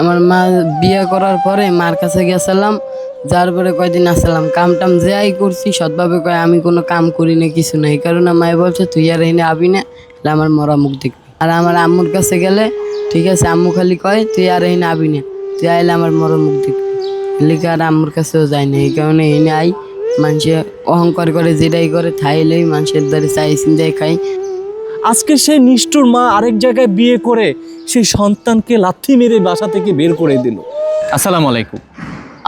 আমার মা বিয়ে করার পরে মার কাছে গেছিলাম। যার পরে কয়দিন আসলাম। কাম টাম যাই করছি, সৎভাবে কয়, আমি কোনো কাম করি না, কিছু নাই। কারণ মায় বলছে, তুই আর এনে আবি না আমার মরা মুখ দেখবি। আর আমার আম্মুর কাছে গেলে, ঠিক আছে, আম্মু খালি কয়, তুই আর এনে আবি না, তুই আইলে আমার মরা মুখ দেখবি। লিখে আর আম্মুর কাছেও যায় না, এই কারণে এনে আই। মানুষে অহংকার করে, যেটাই করে থাইলেই মানুষের দ্বারে চাই চিন্তাই খাই। আজকে সেই নিষ্ঠুর মা আরেক জায়গায় বিয়ে করে সেই সন্তানকে লাথি মেরে বাসা থেকে বের করে দিল। আসসালামু আলাইকুম।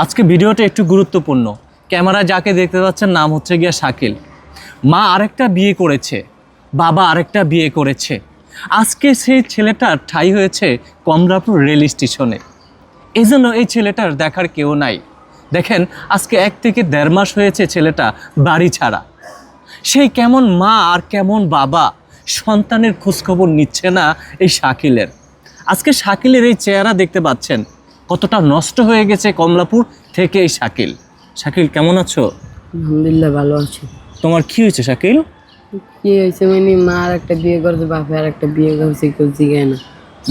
আজকে ভিডিওটা একটু গুরুত্বপূর্ণ। ক্যামেরা যাকে দেখতে পাচ্ছেন নাম হচ্ছে গিয়া শাকিল। মা আরেকটা বিয়ে করেছে, বাবা আরেকটা বিয়ে করেছে। আজকে সেই ছেলেটার ঠাই হয়েছে কমলাপুর রেল স্টেশনে। এই জন্য এই ছেলেটার দেখার কেউ নাই। দেখেন, আজকে এক থেকে দেড় মাস হয়েছে ছেলেটা বাড়ি ছাড়া। সেই কেমন মা আর কেমন বাবা সন্তানের খোঁজখবর নিচ্ছে না এই শাকিলের। আজকে শাকিলের এই চেহারা দেখতে পাচ্ছেন কতটা নষ্ট হয়ে গেছে কমলাপুর থেকে এই শাকিল। শাকিল কেমন আছো? আলহামদুলিল্লাহ ভালো আছি। তোমার কি হয়েছে শাকিল? কি হয়েছে মানে মা আর একটা বিয়ে করছে বাপে আর একটা বিয়ে করছে কেউ জিগায় না।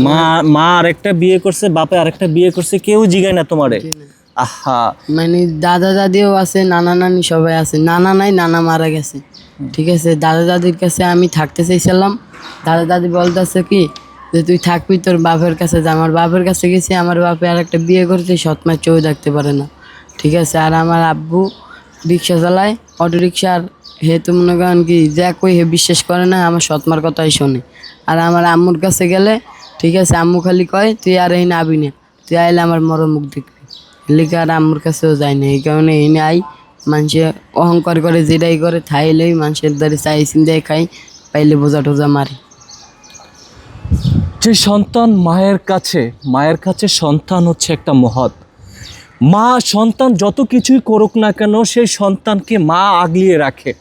মা মা আর একটা বিয়ে করছে বাপে আরেকটা বিয়ে করছে কেউ জিগায় না তোমারে? মানে দাদা দাদিও আছে, নানা নানি সবাই আছে। নানা নাই, নানা মারা গেছে। ঠিক আছে? দাদা দাদির কাছে আমি থাকতে চাইছিলাম। দাদা দাদি বলতেছে কি, যে তুই থাকবি তোর বাপের কাছে যা। আমার বাপের কাছে গেছি, আমার বাপে আর একটা বিয়ে করছে সৎ মা চৌ থাকতে পারে না। ঠিক আছে? আর আমার আব্বু রিক্সা চালায় অটো রিক্সার হে তো মনে করেন কি, যা কই, হে বিশ্বাস করে না, আমার সৎমার কথাই শোনে। আর আমার আম্মুর কাছে গেলে, ঠিক আছে, আম্মু খালি কয়, তুই আর এই আবি না। তুই আইলে আমার মর মুখ দেখবি। লিখে আর কাছেও যায় না এই কারণে এনে আই মানুষে অহংকার করে, যেটাই করে থাইলেই মানুষের দ্বারে চাই চিন্তাই খাই, পাইলে বোঝা টোজা মারি। যে সন্তান মায়ের কাছে মায়ের কাছে সন্তান হচ্ছে একটা মহৎ। মা সন্তান যত কিছুই করুক না কেন, সেই সন্তানকে মা আগলিয়ে রাখে।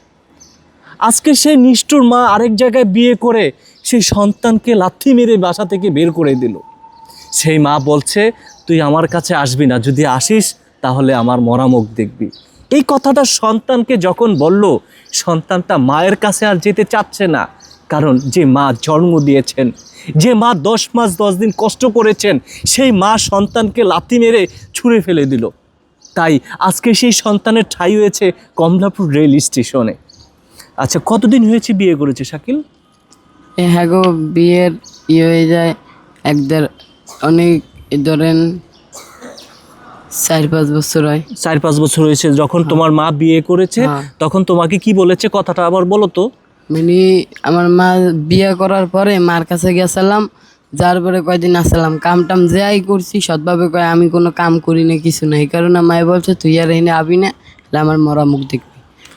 আজকে সেই নিষ্ঠুর মা আরেক জায়গায় বিয়ে করে, সেই সন্তানকে লাথি মেরে বাসা থেকে বের করে দিল। সেই মা বলছে, তুই আমার কাছে আসবি না, যদি আসিস তাহলে আমার মরামুখ দেখবি। এই কথাটা সন্তানকে যখন বলল, সন্তানটা মায়ের কাছে আর যেতে চাচ্ছে না। কারণ যে মা জন্ম দিয়েছেন, যে মা দশ মাস, দশ দিন কষ্ট করেছেন, সেই মা সন্তানকে লাথি মেরে ছুঁড়ে ফেলে দিল। তাই আজকে সেই সন্তানের ঠাই হয়েছে কমলাপুর রেল স্টেশনে। আচ্ছা কতদিন হয়েছে বিয়ে করেছে, শাকিল? হ্যাঁ গো, বিয়ের ইয়ে হয়ে যায় এক দেড় অনেক ধরেন চার পাঁচ বছর হয়। চার পাঁচ বছর হয়েছে যখন তোমার মা বিয়ে করেছে হ্যাঁ। তখন তোমাকে কি বলেছে কথাটা আবার বলো তো? মানে আমার মা বিয়ে করার পরে মার কাছে গেছিলাম যার পরে কয়দিন আসলাম কাম টাম যাই করছি সৎভাবে কয় আমি কোনো কাম করি না কিছু নাই এই কারণে মায় বলছে তুই আর এনে আবি না আমার মরা মুখ দেখবি।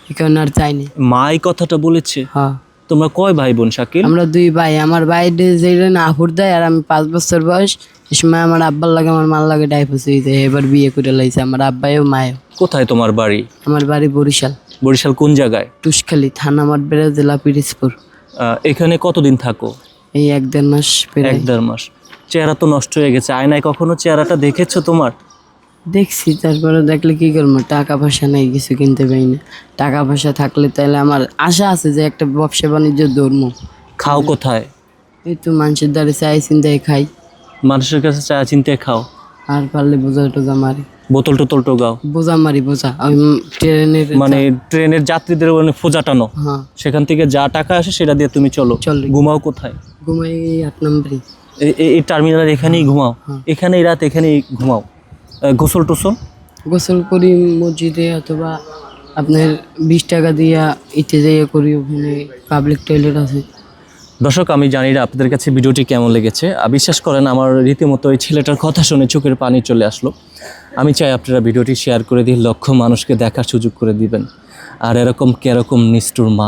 এই কারণে আর চাইনি মা এই কথাটা বলেছে? হ্যাঁ। তোমরা কয় ভাই বোন শাকিল? আমরা দুই ভাই। আমার বাইরে যেটা না আহুর দেয় আর আমি পাঁচ বছর বয়স এই সময় আমার আব্বার লাগে আমার মার লাগে ডাইভোর্স হয়ে যায় এবার বিয়ে করে লাইছে আমার আব্বাইও মায়ও কোথায় তোমার বাড়ি? আমার বাড়ি বরিশাল। বরিশাল কোন জায়গায়? টুসখালী থানা মাঠবেড়া জেলা পিরিজপুর। আহ, এখানে কতদিন থাকো? এই এক দেড় মাস পেরে এক দেড় মাস। চেহারা তো নষ্ট হয়ে গেছে। আয়নায় কখনো চেহারাটা দেখেছ তোমার? দেখছি তারপরে দেখলে কি করব? টাকা পয়সা নেই কিছু কিনতে পারি না। টাকা পয়সা থাকলে তাহলে আমার আশা আছে যে একটা ব্যবসা বাণিজ্য ধর্ম খাও কোথায়? এই তো মানুষের দ্বারে চাই চিন্তায় খাই। মানুষের কাছে চা চিনতে খাও। আর পারলে বোঝা টোজা মারি। বোতল টোতল টোগাও বোঝা মারি বোঝা। আমি ট্রেনের মানে ট্রেনের যাত্রীদের মানে ফোজা টানো। হ্যাঁ। সেখান থেকে যা টাকা আসে সেটা দিয়ে তুমি চলো। চলে। ঘুমাও কোথায়? ঘুমাই আট নম্বরই। এই- টার্মিনাল এখানেই ঘুমাও। হ্যাঁ। এখানেই রাত এখানেই ঘুমাও। গোসল টোসল? গোসল করি মসজিদে অথবা আপনার বিশ টাকা দিয়া ইতে যাইয়া করি ওখানে পাবলিক টয়লেট আছে। দর্শক আমি জানি না আপনাদের কাছে ভিডিওটি কেমন লেগেছে। আর বিশ্বাস করেন আমার রীতিমতো এই ছেলেটার কথা শুনে চোখের পানি চলে আসলো। আমি চাই আপনারা ভিডিওটি শেয়ার করে দিয়ে লক্ষ মানুষকে দেখার সুযোগ করে দিবেন। আর এরকম কেরকম নিষ্ঠুর মা।